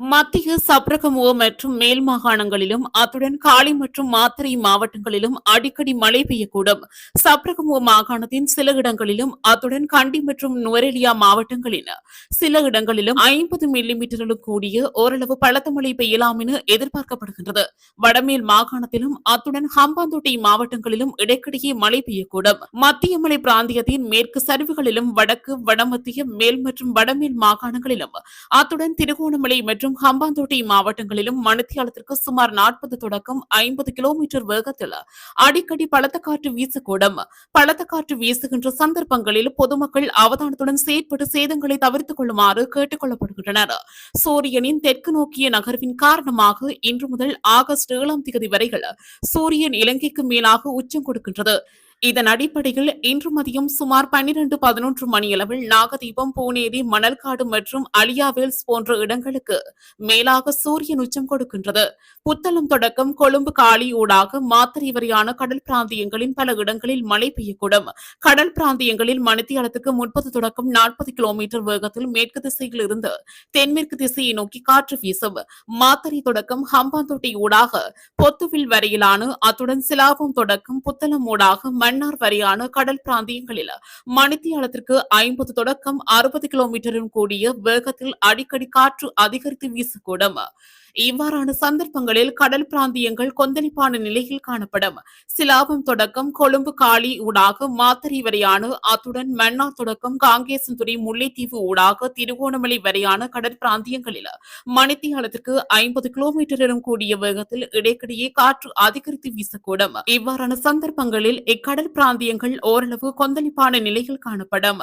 மத்திய சப்ரகமுக மற்றும் மேல் மாகாணங்களிலும் அத்துடன் காலி மற்றும் மாத்தறை மாவட்டங்களிலும் அடிக்கடி மழை பெய்யக்கூடும். சப்ரகமுக மாகாணத்தின் சில இடங்களிலும் அத்துடன் கண்டி மற்றும் நுவரெலியா மாவட்டங்களில் சில இடங்களிலும் ஐம்பது மில்லிமீட்டருடன் கூடிய ஓரளவு பலத்த மழை பெய்யலாம் என எதிர்பார்க்கப்படுகின்றது. வடமேல் மாகாணத்திலும் அத்துடன் ஹம்பாந்தோட்டை மாவட்டங்களிலும் இடைக்கிடையே மழை பெய்யக்கூடும். மத்திய மலை பிராந்தியத்தின் மேற்கு சரிவுகளிலும் வடக்கு வடமத்திய மேல் மற்றும் வடமேல் மாகாணங்களிலும் அத்துடன் திருகோணமலை மற்றும் மற்றும் ஹம்பாந்தோட்டை மாவட்டங்களிலும் மணித்தியாலத்திற்கு சுமார் நாற்பது தொடக்கம் ஐம்பது கிலோமீட்டர் வேகத்தில் அடிக்கடி பலத்த காற்று வீசக்கூடும். பலத்த காற்று வீசுகின்ற சந்தர்ப்பங்களில் பொதுமக்கள் அவதானத்துடன் செயற்பட்டு சேதங்களை தவிர்த்துக் கொள்ளுமாறு கேட்டுக் கொள்ளப்படுகின்றனர் சூரியனின் தெற்கு நோக்கிய நகர்வின் காரணமாக இன்று முதல் ஆகஸ்ட் ஏழாம் தேதி வரைகள் சூரியன் இலங்கைக்கு மேலாக உச்சம் கொடுக்கின்றது. இதன் அடிப்படையில் இன்று மதியம் சுமார் பன்னிரண்டு பதினொன்று மணியளவில் நாகதீபம் பூனேரி மணல்காடு மற்றும் அலியாவேல்ஸ் போன்ற இடங்களுக்கு மேலாக சூரியன் உச்சம் கொடுக்கின்றது. புத்தளம் தொடக்கம் கொழும்பு காலி ஊடாக மாத்திரை வரையான கடல் பிராந்தியங்களின் பல இடங்களில் மழை பெய்யக்கூடும். கடல் பிராந்தியங்களில் மணித்தியாலத்துக்கு முப்பது தொடக்கம் நாற்பது கிலோமீட்டர் வேகத்தில் மேற்கு திசையில் இருந்து தென்மேற்கு திசையை நோக்கி காற்று வீசும். மாத்தறை தொடக்கம் ஹம்பாந்தோட்டை ஊடாக பொத்துவில் வரையிலான அத்துடன் சிலாபம் தொடக்கம் புத்தளம் ஊடாக மன்னார் வரையான கடல் பிராந்தியங்களில் மணித்தியாலத்திற்கு ஐம்பது தொடக்கம் அறுபது கிலோமீட்டரும் கூடிய வேகத்தில் அடிக்கடி காற்று அதிகரித்து வீசக்கூடும். இவ்வாறான சந்தர்ப்பங்களில் கடல் பிராந்தியங்கள் கொந்தளிப்பான நிலையில் காணப்படும். சிலாபம் தொடக்கம் கொழும்பு காளி ஊடாக மாத்தறை வரையான அத்துடன் மன்னார் தொடக்கம் காங்கேசன்துறை முல்லைத்தீவு ஊடாக திருகோணமலை வரையான கடல் பிராந்தியங்களில். மணித்தியாலத்திற்கு ஐம்பது கிலோமீட்டரிலும் கூடிய வேகத்தில் இடைக்கிடையே காற்று அதிகரித்து வீசக்கூடும். இவ்வாறான சந்தர்ப்பங்களில் இக்கடல் பிராந்தியங்கள் ஓரளவு கொந்தளிப்பான நிலையில் காணப்படும்.